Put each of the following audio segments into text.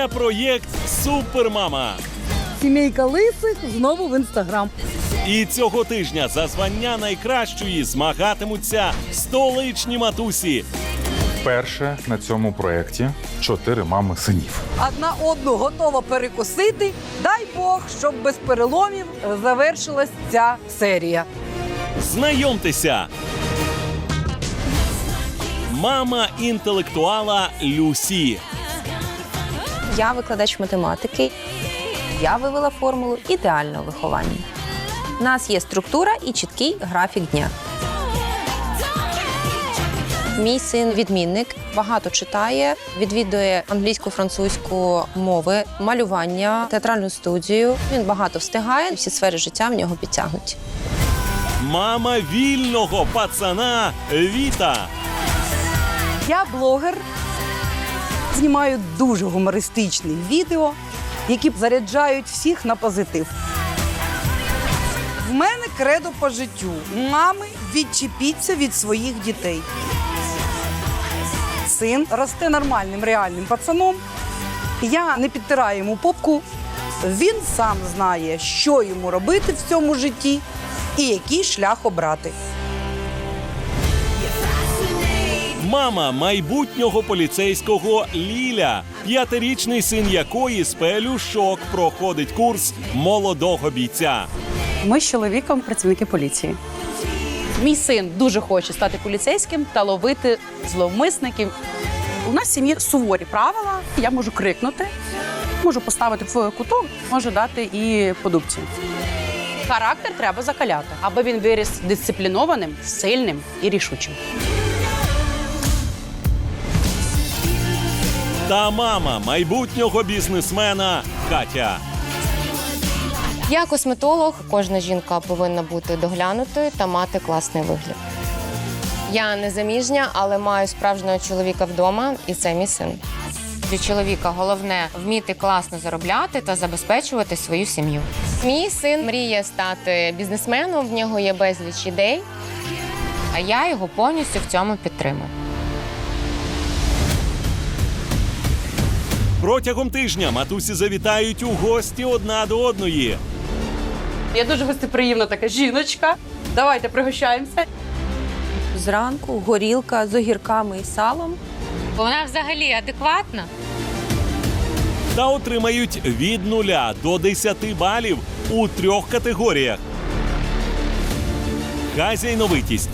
Це проєкт Супермама. Сімейка лисих знову в інстаграм. І цього тижня за звання найкращої змагатимуться столичні матусі. Перше на цьому проєкті чотири мами синів. Одна одну готова перекусити. Дай Бог, щоб без переломів завершилась ця серія. Знайомтеся. Мама інтелектуала Люсі. Я викладач математики. Я вивела формулу ідеального виховання. У нас є структура і чіткий графік дня. Мій син відмінник, багато читає, відвідує англійську, французьку мови, малювання, театральну студію. Він багато встигає, всі сфери життя в нього підтягнуті. Мама вільного пацана Віта. Я блогер, знімаю дуже гумористичні відео, які заряджають всіх на позитив. В мене кредо по життю. Мами, відчепіться від своїх дітей. Син росте нормальним реальним пацаном. Я не підтираю йому попку. Він сам знає, що йому робити в цьому житті і який шлях обрати. Мама майбутнього поліцейського Ліля, п'ятирічний син якої з пелюшок проходить курс молодого бійця. Ми з чоловіком працівники поліції. Мій син дуже хоче стати поліцейським та ловити зловмисників. У нас в сім'ї суворі правила. Я можу крикнути, можу поставити в куток, можу дати і по дубці. Характер треба закаляти, аби він виріс дисциплінованим, сильним і рішучим. Та мама майбутнього бізнесмена Катя. Я косметолог. Кожна жінка повинна бути доглянутою та мати класний вигляд. Я не заміжня, але маю справжнього чоловіка вдома, і це мій син. Для чоловіка головне вміти класно заробляти та забезпечувати свою сім'ю. Мій син мріє стати бізнесменом, в нього є безліч ідей, а я його повністю в цьому підтримую. Протягом тижня матусі завітають у гості одна до одної. Я дуже гостеприємна така жіночка. Давайте пригощаємося. Зранку горілка з огірками і салом. Вона взагалі адекватна. та отримають від 0 до 10 балів у трьох категоріях. Хазяйновитість,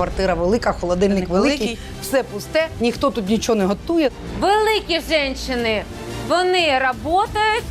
Квартира велика, холодильник великий, все пусте, ніхто тут нічого не готує. Великі жінки, вони працюють,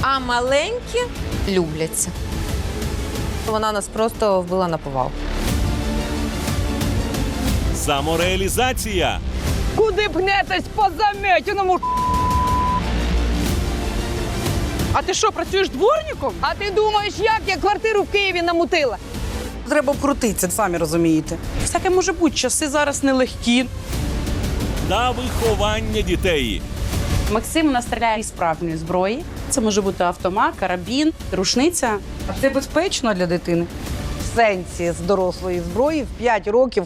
а маленькі любляться. Вона нас просто вбила на повал. самореалізація, Куди пнетесь по заметеному? А ти що, працюєш дворником? А ти думаєш, як я квартиру в Києві намутила? Треба вкрутитися, самі розумієте. Всяке може бути, часи зараз нелегкі. та виховання дітей. Максим настріляє із справжньої зброї. Це може бути автомат, карабін, рушниця. А це безпечно для дитини. В сенсі з дорослої зброї в 5 років.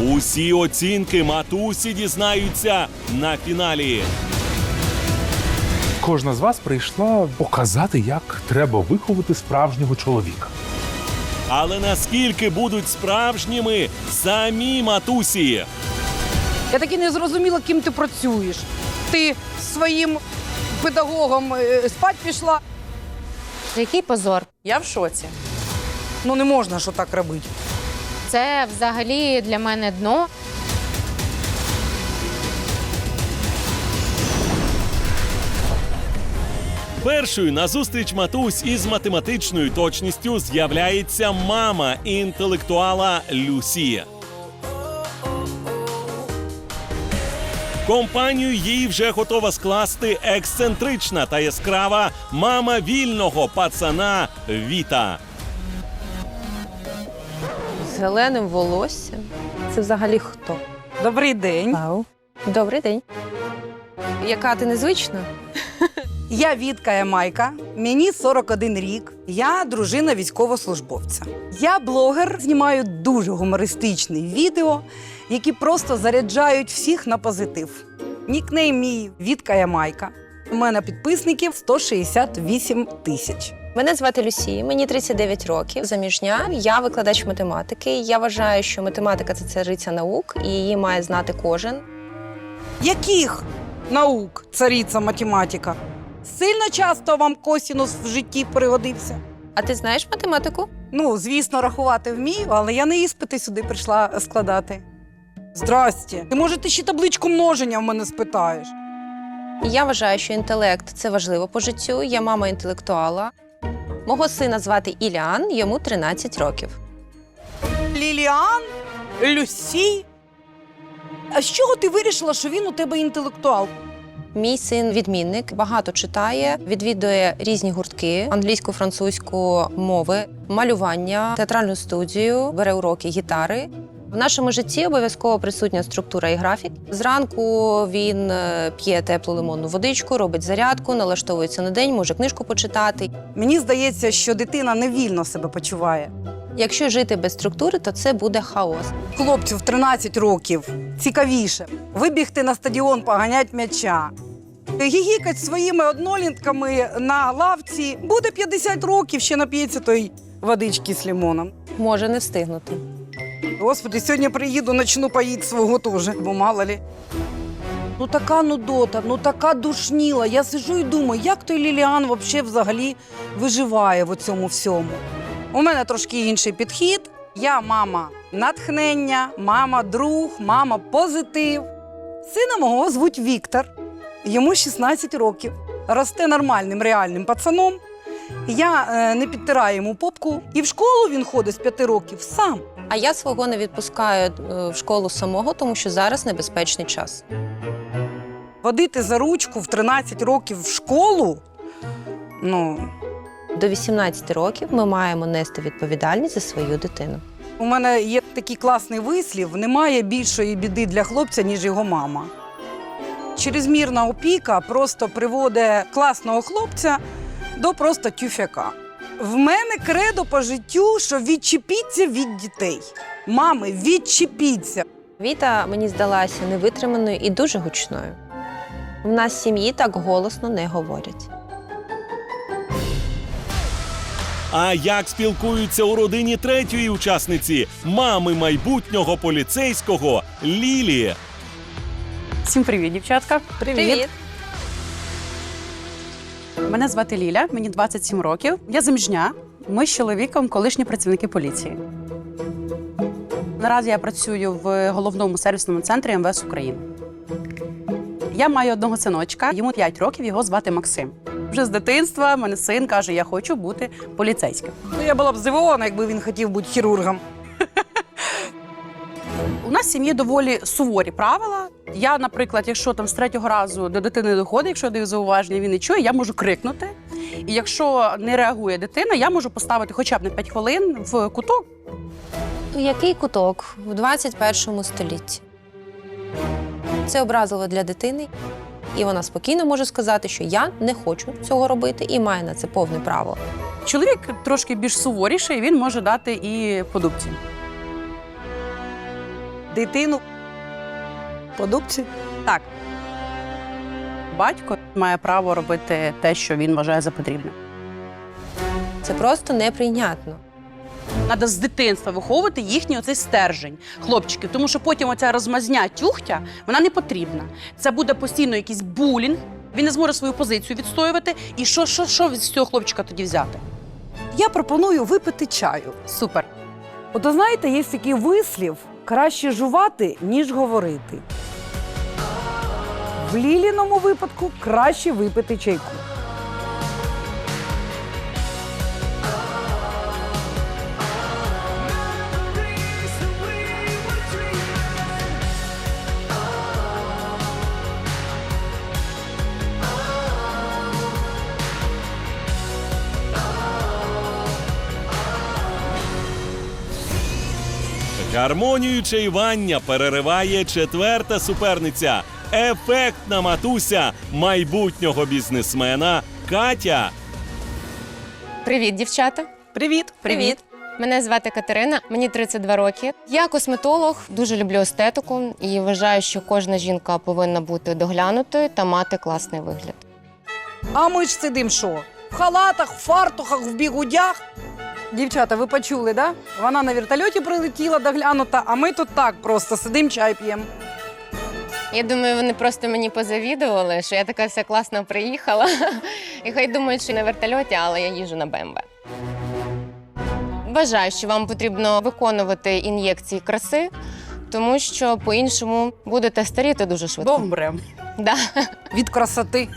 Усі оцінки матусі дізнаються на фіналі. Кожна з вас прийшла показати, як треба виховати справжнього чоловіка. Але наскільки будуть справжніми самі матусі? Я таки не зрозуміла, ким ти працюєш. Ти з своїм педагогом е, спать пішла. Який позор? Я в шоці. Ну не можна що так робити. Це взагалі для мене дно. Першою на зустріч матусь із математичною точністю з'являється мама інтелектуала Люсі. Компанію їй вже готова скласти ексцентрична та яскрава мама вільного пацана Віта. З зеленим волоссям. Це взагалі хто? Добрий день. Добрий день. Яка ти незвична? Я Вітка Ямайка, мені 41 рік. Я дружина військовослужбовця. Я блогер, знімаю дуже гумористичні відео, які просто заряджають всіх на позитив. Нікнейм мій Вітка Ямайка. У мене підписників 168 тисяч. Мене звати Люсі, мені 39 років. Заміжня. Я викладач математики. Я вважаю, що математика це цариця наук, і її має знати кожен. Яких наук цариця математика? Сильно часто вам косінус в житті пригодився? А ти знаєш математику? Ну, звісно, рахувати вмію, але я не іспити сюди прийшла складати. Здрасте. Ти може ти ще табличку множення в мене спитаєш? Я вважаю, що інтелект це важливо по життю. Я мама інтелектуала. Мого сина звати Іліан, йому 13 років. Ліліан? Люсі? А з чого ти вирішила, що він у тебе інтелектуал? Мій син відмінник, багато читає, відвідує різні гуртки англійську, французьку мови, малювання, театральну студію, бере уроки гітари. В нашому житті обов'язково присутня структура і графік. Зранку він е, п'є теплу лимонну водичку, робить зарядку, налаштовується на день, може книжку почитати. Мені здається, що дитина невільно себе почуває. Якщо жити без структури, то це буде хаос. Хлопцю в 13 років цікавіше вибігти на стадіон, поганять м'яча. Гігікать своїми однолітками на лавці. Буде 50 років, ще нап'ється той водички з лимоном. Може не встигнути. Господи, сьогодні приїду, начну поїти свого теж, бо мало лі. Ну така нудота, ну така душніла. Я сижу і думаю, як той Ліліан вообще взагалі виживає в цьому всьому. У мене трошки інший підхід. Я мама натхнення, мама друг, мама позитив. Сина мого звуть Віктор. Йому 16 років. Росте нормальним, реальним пацаном. Я е, не підтираю йому попку. І в школу він ходить з 5 років сам. А я свого не відпускаю е, в школу самого, тому що зараз небезпечний час. Водити за ручку в 13 років в школу. Ну, До 18 років ми маємо нести відповідальність за свою дитину. у мене є такий класний вислів: немає більшої біди для хлопця, ніж його мама. Чрезмірна опіка просто приводить класного хлопця до просто тюфяка. В мене кредо по життю, що відчепіться від дітей. Мами, відчепіться. Віта мені здалася невитриманою і дуже гучною. В нас в сім'ї так голосно не говорять. А як спілкуються у родині третьої учасниці мами майбутнього поліцейського Лілі? Всім привіт, дівчатка. Привіт. Мене звати Ліля, мені 27 років. Я заміжня. Ми з чоловіком колишні працівники поліції. Наразі я працюю в головному сервісному центрі МВС України. Я маю одного синочка, йому 5 років, його звати Максим. Вже з дитинства в мене син каже: Я хочу бути поліцейським. Ну, я була б здивована, якби він хотів бути хірургом. У нас в сім'ї доволі суворі правила. Я, наприклад, якщо там з третього разу до дитини доходить, якщо я даю зауваження, він не чує, я можу крикнути. І якщо не реагує дитина, я можу поставити хоча б на 5 хвилин в куток. Який куток в 21 столітті? Це образливо для дитини, і вона спокійно може сказати, що я не хочу цього робити і має на це повне право. Чоловік трошки більш суворіший, він може дати і по дубці. Дитину продукцію. Так. Батько має право робити те, що він вважає за потрібне. Це просто неприйнятно. Треба з дитинства виховувати їхній оцей стержень хлопчиків, тому що потім оця розмазня тюхтя вона не потрібна. Це буде постійно якийсь булінг. Він не зможе свою позицію відстоювати. І що, що, що з цього хлопчика тоді взяти? Я пропоную випити чаю. Супер. Ото знаєте, є такий вислів: краще жувати, ніж говорити. В Ліліному випадку краще випити чайку. Гармонію чаювання перериває четверта суперниця. Ефектна матуся майбутнього бізнесмена Катя. Привіт, дівчата. Привіт! Привіт! Мене звати Катерина, мені 32 роки. Я косметолог, дуже люблю естетику і вважаю, що кожна жінка повинна бути доглянутою та мати класний вигляд. А ми ж сидимо що? Халатах, в фартухах, в бігудях. Дівчата, ви почули, да? Вона на вертольоті прилетіла доглянута, а ми тут так просто сидимо, чай п'ємо. Я думаю, вони просто мені позавідували, що я така вся класно приїхала. І хай думають, що на вертольоті, але я їжу на БМВ. Вважаю, що вам потрібно виконувати ін'єкції краси, тому що по-іншому будете старіти дуже швидко. Добре. Да. Від красоти.